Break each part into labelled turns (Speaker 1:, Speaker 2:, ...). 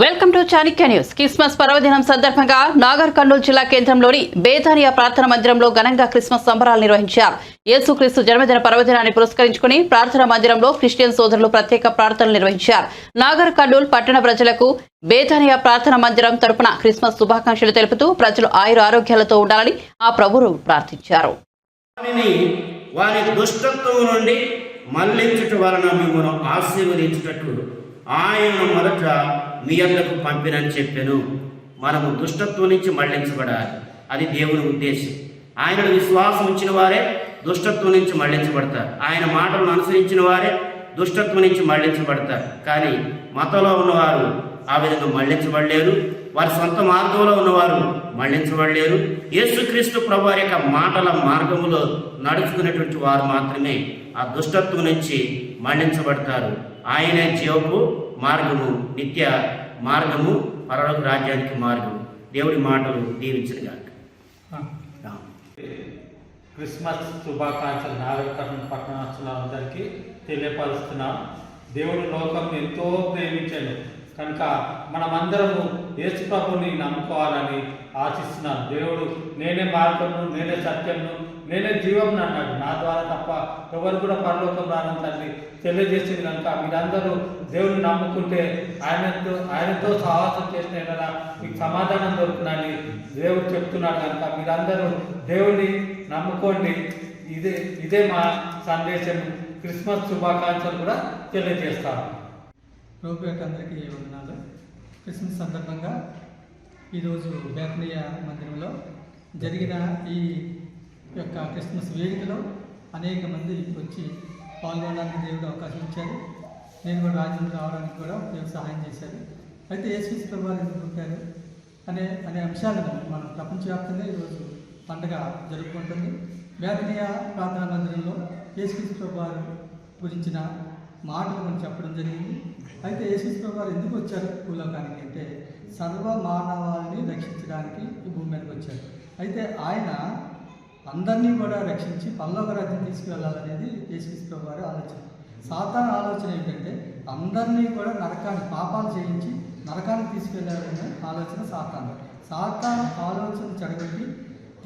Speaker 1: Welcome to Chanakya news. Christmas పర్వదినం సందర్భంగా నాగర్ కర్నూలు జిల్లా కేంద్రంలోని బేతానియా ప్రార్థన మందిరంలో ఘనంగా క్రిస్మస్ సంబరాలు నిర్వహించారు. యేసుక్రీస్తు జన్మదిన పర్వదినాన్ని పురస్కరించుకుని ప్రార్థన మందిరంలో క్రిస్టియన్ సోదరులు ప్రత్యేక ప్రార్థనలు నిర్వహించారు. నాగర్ కర్నూలు పట్టణ ప్రజలకు బేతానియా ప్రార్థన మందిరం తరపున క్రిస్మస్ శుభాకాంక్షలు తెలుపుతూ ప్రజలు ఆయుర ఆరోగ్యాలతో ఉండాలని ఆ ప్రభువు ప్రార్థించారు.
Speaker 2: వారి దుష్టత్వం నుండి మళ్ళించుట వలన మిమ్మల్ని ఆశీర్వదించుటట్లు ఆయన మొదట మీ అందకు పంపినని చెప్పాను. మనము దుష్టత్వం నుంచి మళ్ళించబడాలి. అది దేవుని ఉద్దేశం. ఆయనను విశ్వాసం ఉంచిన వారే దుష్టత్వం నుంచి మళ్ళించబడతారు. ఆయన మాటలను అనుసరించిన వారే దుష్టత్వం నుంచి మళ్ళించబడతారు. కానీ మతంలో ఉన్నవారు ఆ విధంగా మళ్ళించబడలేరు. వారి సొంత మార్గంలో ఉన్నవారు మళ్ళించబడలేరు. యేసుక్రీస్తు ప్రభు వారి యొక్క మాటల మార్గములో నడుచుకునేటువంటి వారు మాత్రమే ఆ దుష్టత్వం నుంచి మళ్ళించబడతారు. ఆయనే జీవపు మార్గము నిత్య మార్గము పరలోక రాజ్యానికి మార్గము. దేవుడి మాటలు దీవించగా
Speaker 3: క్రిస్మస్ శుభాకాంక్షలు నాగరికరణ పట్టణస్తులందరికీ తెలియపరుస్తున్నాం. దేవుడు లోకం ఎంతో ప్రేమించాడు. కనుక మనమందరము యేసు ప్రభుని నమ్ముకోవాలని ఆశిస్తున్నాను. దేవుడు నేనే మార్గము నేనే సత్యము నేనే జీవం అన్నాడు. నా ద్వారా తప్ప ఎవరు కూడా పరలోకం రాని తండ్రి తెలియజేసింది కనుక మీరందరూ దేవుని నమ్ముకుంటే ఆయనతో ఆయనతో సహవాసం చేసిన ఎడల మీకు సమాధానం దొరుకుతుందని దేవుడు చెప్తున్నాడు కనుక మీరందరూ దేవుని నమ్ముకోండి. ఇదే ఇదే మా సందేశం క్రిస్మస్ శుభాకాంక్షలు కూడా తెలియజేస్తాను.
Speaker 4: ప్రభు యొక్క అందరికీ వందనాలు. క్రిస్మస్ సందర్భంగా ఈరోజు బేతనీయ మందిరంలో జరిగిన ఈ యొక్క క్రిస్మస్ వేడుకలో అనేక మంది వచ్చి పాల్గొనడానికి దేవుడు అవకాశం ఇచ్చారు. నేను కూడా రాజ్యం రావడానికి కూడా దేవుడు సహాయం చేశారు. అయితే యేసుక్రీస్తు ప్రభావం ఎందుకు పుట్టారు అనే అనే అంశాలను మనం ప్రపంచవ్యాప్తంగా ఈరోజు పండగ జరుపుకుంటుంది. బేతనీయ ప్రార్థనా మందిరంలో యేసుక్రీస్తు ప్రభావం గురించిన మాటలు మనం చెప్పడం జరిగింది. అయితే యేసుక్రీస్తు వారు ఎందుకు వచ్చారు భూలోకానికి అంటే సర్వ మానవాళిని రక్షించడానికి ఈ భూమి మీదకి వచ్చారు. అయితే ఆయన అందరినీ కూడా రక్షించి పల్లవ రాజ్యం తీసుకువెళ్ళాలనేది యేసుక్రీస్తు వారి ఆలోచన. సాధారణ ఆలోచన ఏంటంటే అందరినీ కూడా నరకాన్ని పాపాలు చేయించి నరకానికి తీసుకెళ్ళాలనే ఆలోచన సాతాను సాతాను ఆలోచన చెడగొట్టి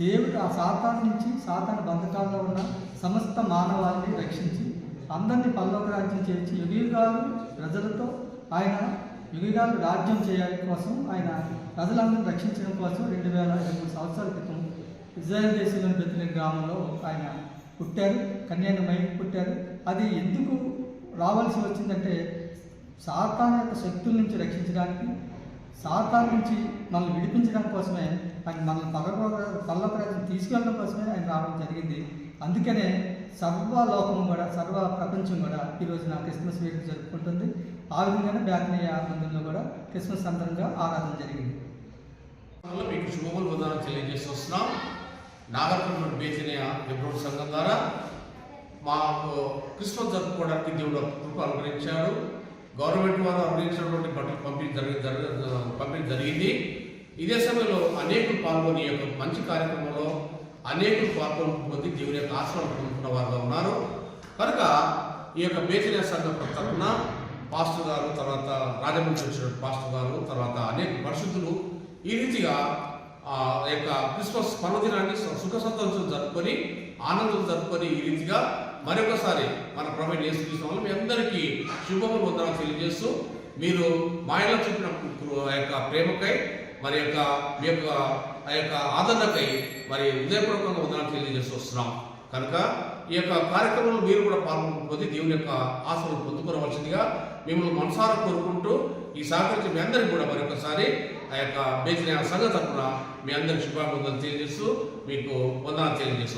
Speaker 4: దేవుడు ఆ సాతాన్ నుంచి సాతాను బంధకాల్లో ఉన్న సమస్త మానవాళిని రక్షించి అందరినీ పల్లవ రాజ్యం చేర్చి యుగయుగాలు ప్రజలతో ఆయన యుగయుగాలు రాజ్యం చేయడం కోసం ఆయన ప్రజలందరినీ రక్షించడం కోసం రెండు వేల ఇరవై మూడు సంవత్సరాల క్రితం ఇజ్రాయెల్ దేశంలోని బెత్లెహేమ్ గ్రామంలో ఆయన పుట్టారు కన్యాను మైకి పుట్టారు. అది ఎందుకు రావాల్సి వచ్చిందంటే సాతాన్ యొక్క శక్తుల నుంచి రక్షించడానికి సాతాన్ నుంచి మనల్ని విడిపించడం కోసమే ఆయన మనల్ని పల్ల పల్ల ప్రజలు తీసుకెళ్ళడం కోసమే ఆయన రావడం జరిగింది. అందుకనే సర్వలోకం కూడా సర్వ ప్రపంచం కూడా ఈరోజున క్రిస్మస్ వేడుక జరుపుకుంటుంది. ఆ విధంగానే బ్యాక్నేయ మందిరంలో కూడా క్రిస్మస్ సందర్భంగా ఆరాధన జరిగింది.
Speaker 5: మీకు శుభములు వందనాలు తెలియజేసి వస్తున్నాం. నాగర్కర్నూలు బేచనీయ ఫిబ్రవరి సంఘం ద్వారా మాకు క్రిస్మస్ జరుపుకోవడానికి దేవుడు కృప అనుగ్రహించాడు. గవర్నమెంట్ వారు అనుగ్రహించినటువంటి బట్టలు పంపిణీ జరిగి పంపిణీ జరిగింది. ఇదే సమయంలో అనేకులు పాల్గొని యొక్క మంచి కార్యక్రమంలో అనేకులు పొంది దేవుని యొక్క ఆశ్రమం పొందుకున్న వారుగా ఉన్నారు. కనుక ఈ యొక్క బేచినయ సంఘం తరఫున పాస్టర్ గారు తర్వాత రాజమండ్రి వచ్చిన పాస్టర్ గారు తర్వాత అనేక పరిశుద్ధులు ఈ రీతిగా ఆ యొక్క క్రిస్మస్ పర్వదినాన్ని సుఖ సంతోషం జరుపుకొని ఆనందం జరుపుకొని ఈ రీతిగా మరొకసారి మన ప్రభు యేసుక్రీస్తు వాళ్ళు మీ అందరికీ శుభములు వందనాలు తెలియజేస్తూ మీరు మా ఇంట్లో చెప్పిన ఆ యొక్క ప్రేమకై మరి యొక్క మీ యొక్క ఆ యొక్క ఆదరణకై మరి హృదయపూర్వకంగా వందనాలు తెలియజేసి వస్తున్నాం. కనుక ఈ యొక్క కార్యక్రమంలో మీరు కూడా పాల్గొనకపోతే దేవుని యొక్క ఆశలు పొందుకోవలసిందిగా మిమ్మల్ని మనసారా కోరుకుంటూ ఈ సహకరించి మీ అందరికీ కూడా మరొకసారి ఆ యొక్క బేచిన సంఘ తరఫున మీ అందరికి శుభాకాంక్షలు తెలియజేస్తూ మీకు వందనాలు తెలియజేస్తూ